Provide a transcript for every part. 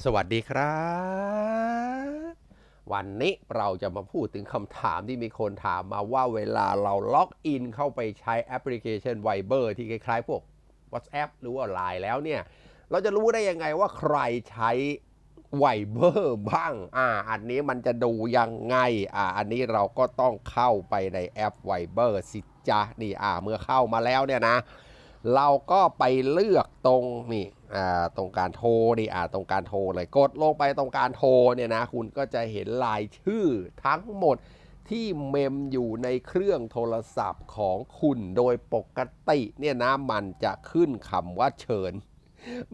สวัสดีครับ วันนี้เราจะมาพูดถึงคำถามที่มีคนถามมาว่าเวลาเราล็อกอินเข้าไปใช้แอปพลิเคชัน Viber ที่คล้ายๆ พวก WhatsApp หรือว่า Line แล้วเนี่ย เราจะรู้ได้ยังไงว่าใครใช้ Viber บ้าง อ่า อันนี้มันจะดูยังไง อ่า อันนี้เราก็ต้องเข้าไปในแอป Viber สิจ๊ะนี่อ่า เมื่อเข้ามาแล้วเนี่ยนะ เราก็ไปเลือกตรงนี่อ่าตรงการโทรนี่อ่าตรงการโทรเลยกดลงไปตรงการโทรเนี่ยนะคุณก็จะเห็นรายชื่อทั้งหมดที่เมมอยู่ในเครื่องโทรศัพท์ของคุณโดยปกติเนี่ยนะมันจะขึ้นคำว่าเชิญ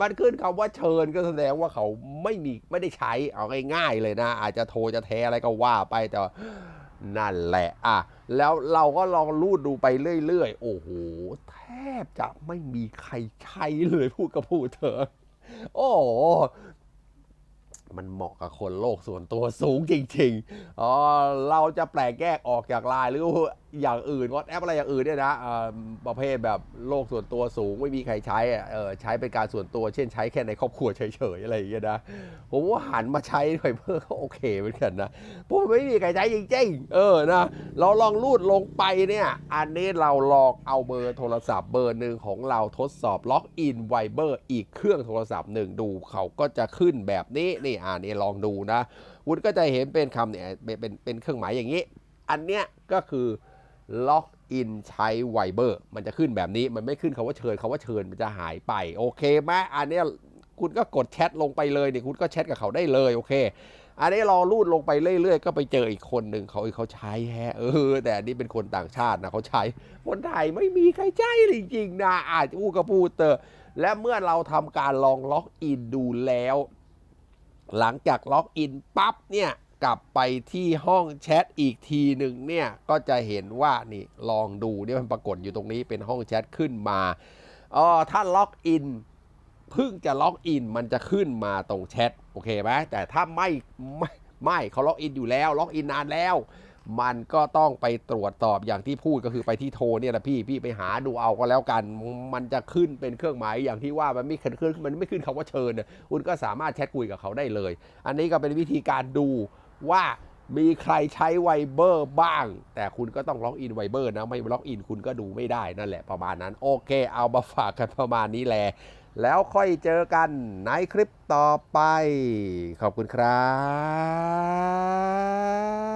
มันขึ้นคำว่าเชิญก็แสดงว่าเขาไม่มีไม่ได้ใช้เอาง่ายๆเลยนะ อาจจะโทรจะแท้อะไรก็ว่าไปแต่ นั่นแหละอะแล้วเราก็ลองรูดดูไปเรื่อยๆ โอ้โห แทบจะไม่มีใครใช้เลยพูดกับพูดเธอ โอ้โหมันเหมาะกับคนโลกส่วนตัวสูงจริงๆอ๋อเราจะแปลกแยกออกจากลายหรืออย่างอื่นวอทแอปอะไรอย่างอื่นเนี่ยนะประเภทแบบโลกส่วนตัวสูงไม่มีใครใช้อะใช้เป็นการส่วนตัว เช่นใช้แค่ในครอบครัวเฉยๆอะไรอย่างเงี้ยนะผมว่าหันมาใช้ไฟเบอร์ก็โอเคเหมือนกันนะเพราะไม่มีใครใช้จริงๆเออนะเราลองรูดลงไปเนี่ย อันนี้เราลองเอาเบอร์โทรศัพท์เบอร์หนึ่งของเราทดสอบล็อกอินไวเบอร์อีกเครื่องโทรศัพท์หนึ่งดูเขาก็จะขึ้นแบบนี้นี่อ่านี่ลองดูนะคุณก็จะเห็นเป็นคำเนี่ยเป็นเป็นเครื่องหมายอย่างนี้ อันเนี้ยก็คือ ล็อกอินใช้ไวเบอร์มันจะขึ้นแบบนี้มันไม่ขึ้นคาว่าเชิญคาว่าเชิญมันจะหายไป โอเคไหมอันนี้คุณก็กดแชทลงไปเลยเนี่ยคุณก็แชทกับเขาได้เลยโอเค อันนี้รอรูดลงไปเรื่อยๆ ก็ไปเจออีกคนหนึ่งเขาเขาใช้แฮะเออ แต่อันนี้เป็นคนต่างชาตินะเขาใช้ คนไทยไม่มีใครใช้จริงๆนะอาจจะพูดก็พูดเตอะและเมื่อเราทำการลองล็อกอินดูแล้ว หลังจากล็อกอินปั๊บเนี่ย กลับไปที่ห้องแชทอีกทีหนึ่งเนี่ย ก็จะเห็นว่านี่ลองดูเนี่ยมันปรากฏอยู่ตรงนี้เป็นห้องแชทขึ้นมาอ๋อถ้าล็อกอินเพิ่งจะล็อกอินมันจะขึ้นมาตรงแชทโอเคไหมแต่ถ้าไม่ไม่ไม่เขาล็อกอินอยู่แล้วล็อกอินนานแล้ว มันก็ต้องไปตรวจสอบอย่างที่พูดก็คือไปที่โทรเนี่ยนะพี่พี่ไปหาดูเอาก็แล้วกัน มันจะขึ้นเป็นเครื่องหมายอย่างที่ว่ามันไม่ขึ้นขึ้นมันไม่ขึ้นคำว่าเชิญน่ะคุณก็สามารถแชทคุยกับเขาได้เลย อันนี้ก็เป็นวิธีการดู ว่ามีใครใช้ไวเบอร์บ้าง แต่คุณก็ต้องล็อกอินไวเบอร์นะ ไม่ล็อกอินคุณก็ดูไม่ได้นั่นแหละประมาณนั้น โอเค เอามาฝากกันประมาณนี้แหละ แล้วค่อยเจอกันในคลิปต่อไป ขอบคุณครับ